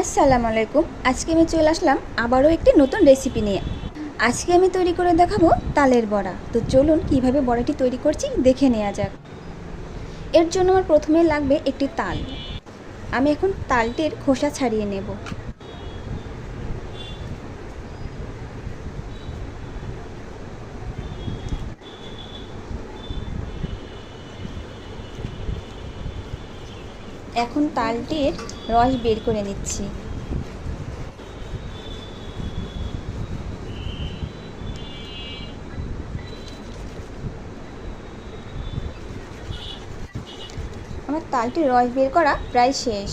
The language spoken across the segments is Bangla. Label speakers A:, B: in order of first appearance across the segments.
A: আসসালামু আলাইকুম। আজকে আমি চলে আসলাম আবারও একটি নতুন রেসিপি নিয়ে। আজকে আমি তৈরি করে দেখাবো তালের বড়া। তো চলুন কীভাবে বড়াটি তৈরি করছি দেখে নেওয়া যাক। এর জন্য আমার প্রথমে লাগবে একটি তাল। আমি এখন তালটির খোসা ছাড়িয়ে নেব। এখন তালটির রস বের করে নিচ্ছি। আমার তালটির রস বের করা প্রায় শেষ।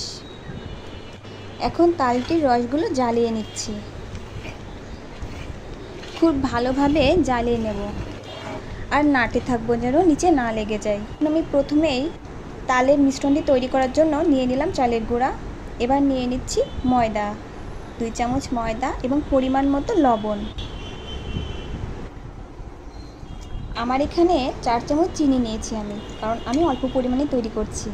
A: এখন তালটির রসগুলো জ্বালিয়ে নিচ্ছি। খুব ভালোভাবে জ্বালিয়ে নেব। আর নাটে থাকব যেন নিচে না লেগে যায়। আমি প্রথমেই তালের মিশ্রণটি তৈরি করার জন্য নিয়ে নিলাম চালের গুঁড়া। এবার নিয়ে নিচ্ছি ময়দা, দুই চামচ ময়দা এবং পরিমাণ মতো লবণ। আমার এখানে চার চামচ চিনি নিয়েছি আমি, কারণ আমি অল্প পরিমাণে তৈরি করছি।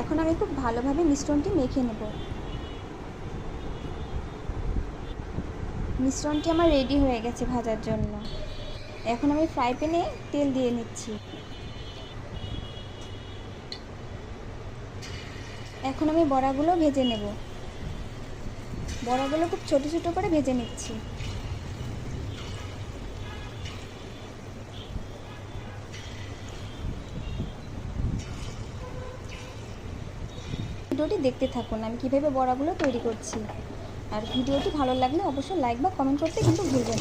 A: এখন আমি খুব ভালোভাবে মিশ্রণটি মেখে নেব। মিশ্রণটি আমার রেডি হয়ে গেছে ভাজার জন্য। এখন আমি ফ্রাই প্যানে তেল দিয়ে নিচ্ছি। এখন আমি বড়াগুলো ভেজে নেব। বড়াগুলো খুব ছোট ছোট করে ভেজে নিচ্ছি। ভিডিওটি দেখতে থাকুন, আমি কীভাবে বড়াগুলো তৈরি করছি। আর ভিডিওটি ভালো লাগলে অবশ্যই লাইক বা কমেন্ট করতে কিন্তু ভুলবেন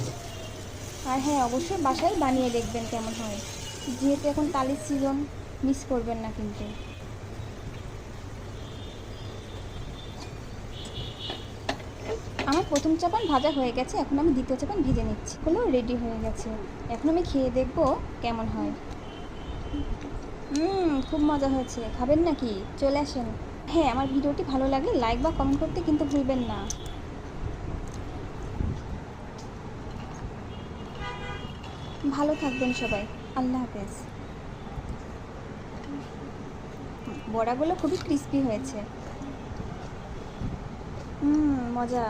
A: আর হ্যাঁ অবশ্যই বাসায় বানিয়ে দেখবেন কেমন হয়। যেহেতু এখন তালের সিজন মিস করবেন না কিন্তু। আমার প্রথম চাপান ভাজা হয়ে গেছে, এখন আমি দ্বিতীয় চাপান ভেজে নিচ্ছি। হলো রেডি হয়ে গেছে। এখন আমি খেয়ে দেখব কেমন হয়। হুম, খুব মজা হয়েছে। খাবেন নাকি? চলে আসেন। হ্যাঁ আমার ভিডিওটি ভালো লাগলে লাইক বা কমেন্ট করতে কিন্তু ভুলবেন না। ভালো থাকবেন সবাই। আল্লাহ হাফেজ। বড়াগুলো খুবই ক্রিস্পি হয়েছে। হুম মজা।